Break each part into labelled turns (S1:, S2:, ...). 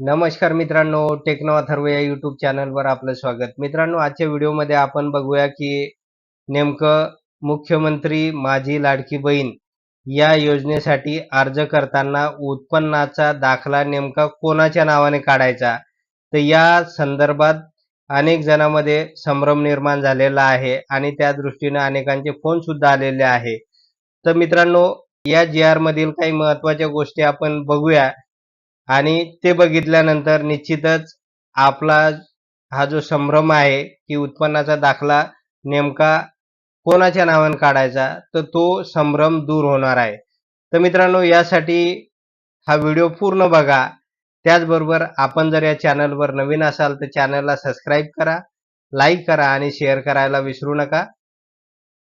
S1: नमस्कार मित्रांनो टेक्नो अथर्व या युट्यूब चॅनलवर आपलं स्वागत. मित्रांनो आजच्या व्हिडिओमध्ये आपण बघूया की नेमकं मुख्यमंत्री माझी लाडकी बहीण या योजनेसाठी अर्ज करताना उत्पन्नाचा दाखला नेमका कोणाच्या नावाने काढायचा? तर या संदर्भात अनेक जणांमध्ये संभ्रम निर्माण झालेला आहे आणि त्या दृष्टीने अनेकांचे फोन सुद्धा आलेले आहे. तर मित्रांनो या जी आर मधील काही महत्त्वाच्या गोष्टी आपण बघूया. आणि ते बघितल्यानंतर निश्चितच आपला हा जो संभ्रम आहे की उत्पन्नाचा दाखला नेमका कोणाच्या नावाने काढायचा तर तो संभ्रम दूर होणार आहे. तर मित्रांनो यासाठी हा व्हिडिओ पूर्ण बघा. त्याचबरोबर आपण जर या चॅनलवर नवीन असाल तर चॅनलला सबस्क्राईब करा लाईक करा आणि शेअर करायला विसरू नका.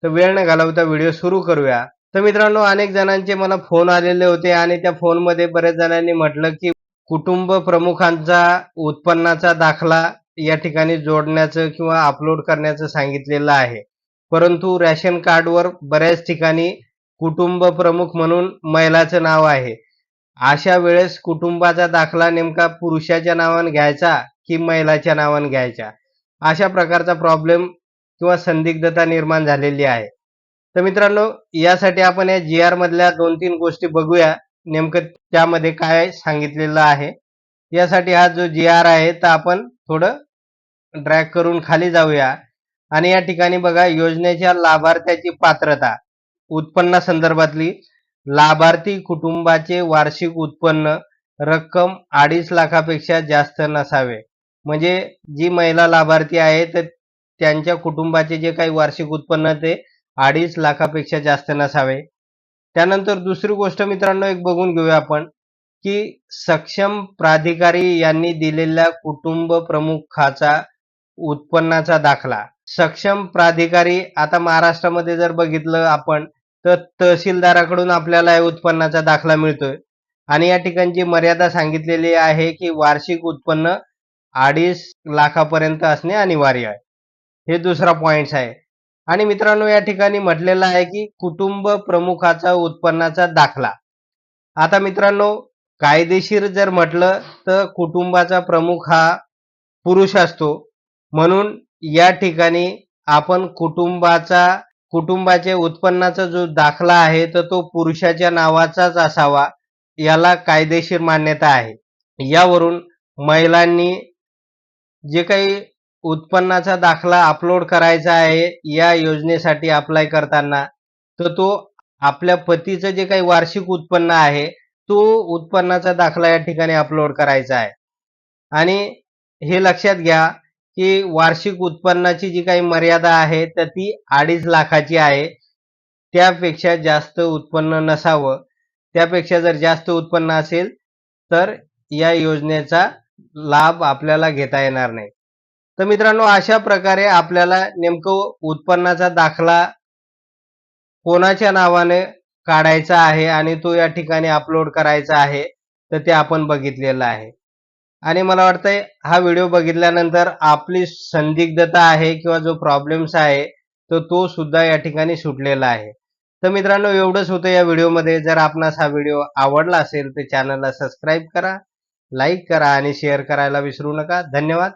S1: तर वेळ न घालवता व्हिडिओ सुरू करूया. तर मित्रांनो अनेक जणांचे मला फोन आलेले होते आणि त्या फोनमध्ये बऱ्याच जणांनी म्हटलं की कुटुंब प्रमुखांचा उत्पन्नाचा दाखला या ठिकाणी जोडण्याचं किंवा अपलोड करण्याचं सांगितलेलं आहे. परंतु रॅशन कार्डवर बऱ्याच ठिकाणी कुटुंब प्रमुख म्हणून महिलाचं नाव आहे. अशा वेळेस कुटुंबाचा दाखला नेमका पुरुषाच्या नावाने घ्यायचा की महिलाच्या नावाने घ्यायचा? अशा प्रकारचा प्रॉब्लेम किंवा संदिग्धता निर्माण झालेली आहे. तर मित्रांनो यासाठी आपण या जी आर मधल्या दोन तीन गोष्टी बघूया. नेमकं त्यामध्ये काय सांगितलेलं आहे. यासाठी हा जो जी आर आहे तर आपण थोडं ड्रॅग करून खाली जाऊया. आणि या ठिकाणी बघा योजनेच्या लाभार्थ्याची पात्रता. उत्पन्ना संदर्भातली. लाभार्थी कुटुंबाचे वार्षिक उत्पन्न रक्कम अडीच लाखापेक्षा जास्त नसावे. म्हणजे जी महिला लाभार्थी आहे तर त्यांच्या कुटुंबाचे जे काही वार्षिक उत्पन्न ते अडीच लाखापेक्षा जास्त नसावे. त्यानंतर दुसरी गोष्ट मित्रांनो एक बघून घेऊया आपण की सक्षम प्राधिकारी यांनी दिलेल्या कुटुंब प्रमुखाचा उत्पन्नाचा दाखला. सक्षम प्राधिकारी आता महाराष्ट्रामध्ये जर बघितलं आपण तर तहसीलदाराकडून आपल्याला उत्पन्नाचा दाखला मिळतोय. आणि या ठिकाणची मर्यादा सांगितलेली आहे की वार्षिक उत्पन्न अडीच लाखापर्यंत असणे अनिवार्य आहे. हे दुसरा पॉइंट आहे. आणि मित्रांनो या ठिकाणी म्हटलेलं आहे की कुटुंब प्रमुखाचा उत्पन्नाचा दाखला. आता मित्रांनो कायदेशीर जर म्हटलं तर कुटुंबाचा प्रमुख हा पुरुष असतो. म्हणून या ठिकाणी आपण कुटुंबाचा कुटुंबाच्या उत्पन्नाचा जो दाखला आहे तर तो पुरुषाच्या नावाचाच असावा याला कायदेशीर मान्यता आहे. यावरून महिलांनी जे काही उत्पन्नाचा दाखला अपलोड करायचा आहे या योजनेसाठी अप्लाय करताना तर तो आपल्या पतीचं जे काही वार्षिक उत्पन्न आहे तो उत्पन्नाचा दाखला या ठिकाणी अपलोड करायचा आहे. आणि हे लक्षात घ्या की वार्षिक उत्पन्नाची जी काही मर्यादा आहे तर ती अडीच लाखाची आहे. त्यापेक्षा जास्त उत्पन्न नसावं. त्यापेक्षा जर जास्त उत्पन्न असेल तर या योजनेचा लाभ आपल्याला घेता येणार नाही. तर मित्रांनो अशा प्रकारे आपल्याला नेमकं उत्पन्नाचा दाखला कोणाच्या नावाने काढायचा आहे आणि तो या ठिकाणी अपलोड करायचा आहे तर ते आपण बघितलेलं आहे. आणि मला वाटतंय हा व्हिडिओ बघितल्यानंतर आपली संदिग्धता आहे किंवा जो प्रॉब्लेम्स आहे तर तो सुद्धा या ठिकाणी सुटलेला आहे. तर मित्रांनो एवढंच होतं या व्हिडिओमध्ये. जर आपणास हा व्हिडिओ आवडला असेल तर चॅनलला सबस्क्राईब करा लाईक करा आणि शेअर करायला विसरू नका. धन्यवाद.